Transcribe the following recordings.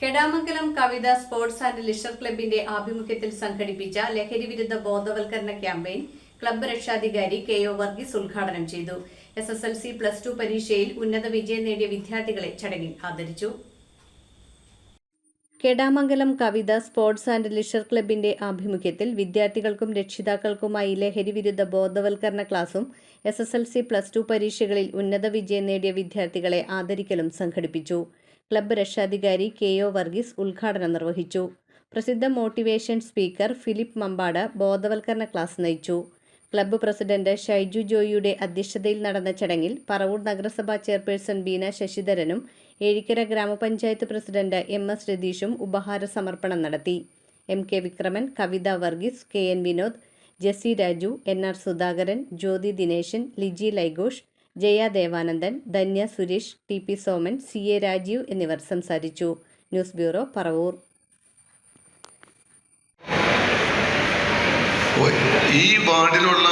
Kedamangalam Kavitha sports and leisure ക്ലബിന്റെ ആഭിമുഖ്യത്തിൽ സംഘടിപ്പിച്ച ലഹരിവിരുദ്ധ ബോധവൽക്കരണ ക്യാമ്പയിൻ ക്ലബ്ബ് രക്ഷാധികാരി കെ ഒ വർഗീസ് ഉദ്ഘാടനം ചെയ്തു. S S L C plus two പരീക്ഷയിൽ ഉന്നത വിജയം നേടിയ വിദ്യാർത്ഥികളെ ചടങ്ങിൽ ആദരിച്ചു. Kedamangalam Kavitha sports and leisure ക്ലബിന്റെ ആഭിമുഖ്യത്തിൽ വിദ്യാർത്ഥികൾക്കും രക്ഷിതാക്കൾക്കുമായി ലഹരിവിരുദ്ധ ബോധവൽക്കരണ ക്ലാസും S S L C plus two പരീക്ഷകളിൽ ഉന്നത വിജയം നേടിയ വിദ്യാർത്ഥികളെ ആദരിക്കലും സംഘടിപ്പിച്ചു. ക്ലബ്ബ് രക്ഷാധികാരി കെ ഒ വർഗീസ് ഉദ്ഘാടനം നിർവഹിച്ചു. പ്രസിദ്ധ മോട്ടിവേഷൻ സ്പീക്കർ ഫിലിപ്പ് മമ്പാട് ബോധവൽക്കരണ ക്ലാസ് നയിച്ചു. ക്ലബ്ബ് പ്രസിഡന്റ് ഷൈജു ജോയിയുടെ അധ്യക്ഷതയിൽ നടന്ന ചടങ്ങിൽ പറവൂർ നഗരസഭാ ചെയർപേഴ്സൺ ബീന ശശിധരനും ഏഴിക്കര ഗ്രാമപഞ്ചായത്ത് പ്രസിഡന്റ് എം എസ് രതീഷും ഉപഹാര സമർപ്പണം നടത്തി. M K Vikraman Kavitha Varghese K N Vinod Jessy Raju N R Sudhakaran Jyothi Dineshan Liji Laighosh Jaya Devanandan Dhanya Suresh T P Soman C A Rajeev എന്നിവർ സംസാരിച്ചു. News bureau Paravur. ഈ വാർഡിലുള്ള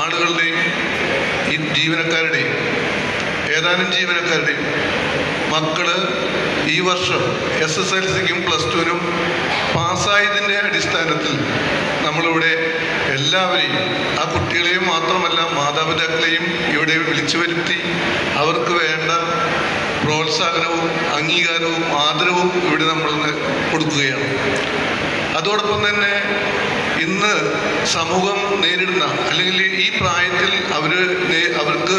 ആളുകളുടെയും ഈ ജീവനക്കാരുടെയും ഏതാനും ജീവനക്കാരുടെയും മക്കൾ ഈ വർഷം എസ് എസ് എൽ സിക്കും പ്ലസ് ടുവിനും പാസ്സായതിന്റെ അടിസ്ഥാനത്തിൽ നമ്മളിവിടെ എല്ലാവരെയും മാത്രമല്ല മാതാപിതാക്കളെയും ഇവിടെ വിളിച്ചു വരുത്തി അവർക്ക് വേണ്ട പ്രോത്സാഹനവും അംഗീകാരവും ആദരവും ഇവിടെ നമ്മൾ കൊടുക്കുകയാണ്. അതോടൊപ്പം തന്നെ ഇന്ന് സമൂഹം നേരിടുന്ന അല്ലെങ്കിൽ ഈ പ്രായത്തിൽ അവർ അവർക്ക്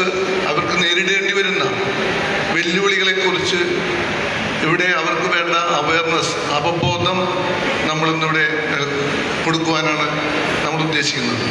അവർക്ക് നേരിടേണ്ടി വരുന്ന വെല്ലുവിളികളെക്കുറിച്ച് ഇവിടെ അവർക്ക് വേണ്ട അവയർനെസ് അവബോധം നമ്മളിന്നിവിടെ കൊടുക്കുവാനാണ് നമ്മൾ ഉദ്ദേശിക്കുന്നത്.